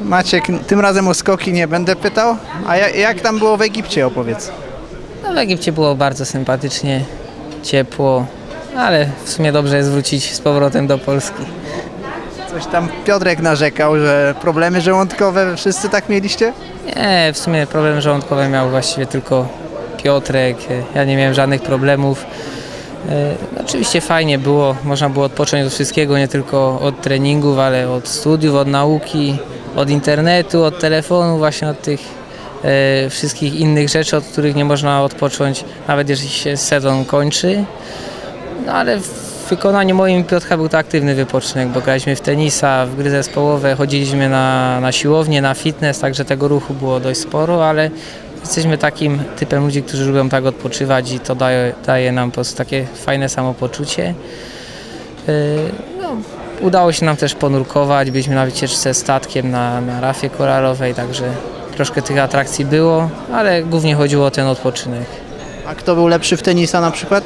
Maciek, tym razem o skoki nie będę pytał, a ja- jak tam było w Egipcie opowiedz. No w Egipcie było bardzo sympatycznie, ciepło, ale w sumie dobrze jest wrócić z powrotem do Polski. Coś tam Piotrek narzekał, że problemy żołądkowe wszyscy tak mieliście? Nie, w sumie problem żołądkowy miał właściwie tylko Piotrek, ja nie miałem żadnych problemów. E, Oczywiście fajnie było, można było odpocząć od wszystkiego, nie tylko od treningów, ale od studiów, od nauki, od internetu, od telefonu, właśnie od tych e, wszystkich innych rzeczy, od których nie można odpocząć, nawet jeżeli się sezon kończy. No ale w wykonaniu moim Piotrka był to aktywny wypoczynek, bo graliśmy w tenisa, w gry zespołowe, chodziliśmy na, na siłownię, na fitness, także tego ruchu było dość sporo, ale jesteśmy takim typem ludzi, którzy lubią tak odpoczywać i to daje, daje nam po prostu takie fajne samopoczucie. Yy, No, udało się nam też ponurkować, byliśmy na wycieczce statkiem na, na rafie koralowej, także troszkę tych atrakcji było, ale głównie chodziło o ten odpoczynek. A kto był lepszy w tenisa na przykład?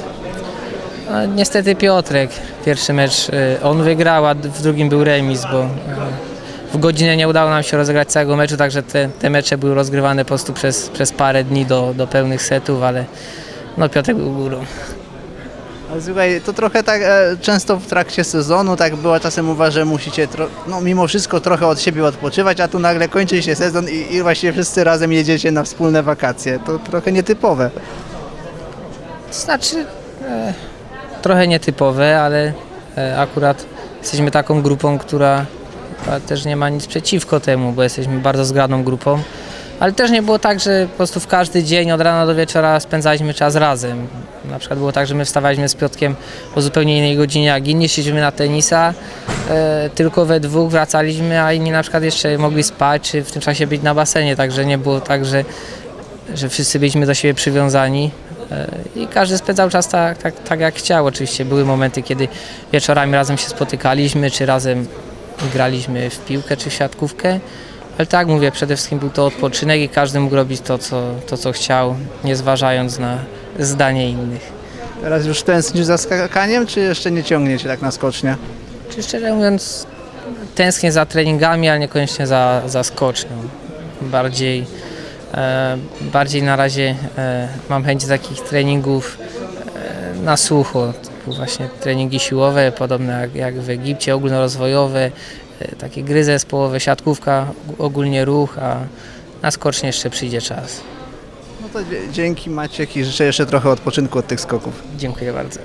No, niestety Piotrek, pierwszy mecz y, on wygrał, a w drugim był remis, bo y, w godzinę nie udało nam się rozegrać całego meczu, także te, te mecze były rozgrywane po prostu przez, przez parę dni do, do pełnych setów, ale no Piotrek był górą. Słuchaj, to trochę tak e, często w trakcie sezonu tak była czasem uważa, że musicie no, mimo wszystko trochę od siebie odpoczywać, a tu nagle kończy się sezon i, i właśnie wszyscy razem jedziecie na wspólne wakacje. To trochę nietypowe. Znaczy e, trochę nietypowe, ale e, akurat jesteśmy taką grupą, która też nie ma nic przeciwko temu, bo jesteśmy bardzo zgraną grupą. Ale też nie było tak, że po prostu w każdy dzień od rana do wieczora spędzaliśmy czas razem. Na przykład było tak, że my wstawaliśmy z Piotkiem o zupełnie innej godzinie jak inni, szliśmy na tenisa, e, tylko we dwóch wracaliśmy, a inni na przykład jeszcze mogli spać, czy w tym czasie być na basenie, także nie było tak, że, że wszyscy byliśmy do siebie przywiązani. E, I każdy spędzał czas tak, tak, tak jak chciał. Oczywiście były momenty, kiedy wieczorami razem się spotykaliśmy, czy razem graliśmy w piłkę, czy w siatkówkę. Ale tak mówię, przede wszystkim był to odpoczynek i każdy mógł robić to, co, to, co chciał, nie zważając na zdanie innych. Teraz już tęsknisz za skakaniem, czy jeszcze nie ciągniecie tak na skocznie? Czy szczerze mówiąc, tęsknię za treningami, ale niekoniecznie za, za skocznią. Bardziej, e, bardziej na razie e, mam chęć takich treningów e, na sucho, typu właśnie treningi siłowe, podobne jak, jak w Egipcie, ogólnorozwojowe, takie gry zespołowe, siatkówka, ogólnie ruch, a na skocznie jeszcze przyjdzie czas. No to dzięki Maciek i życzę jeszcze trochę odpoczynku od tych skoków. Dziękuję bardzo.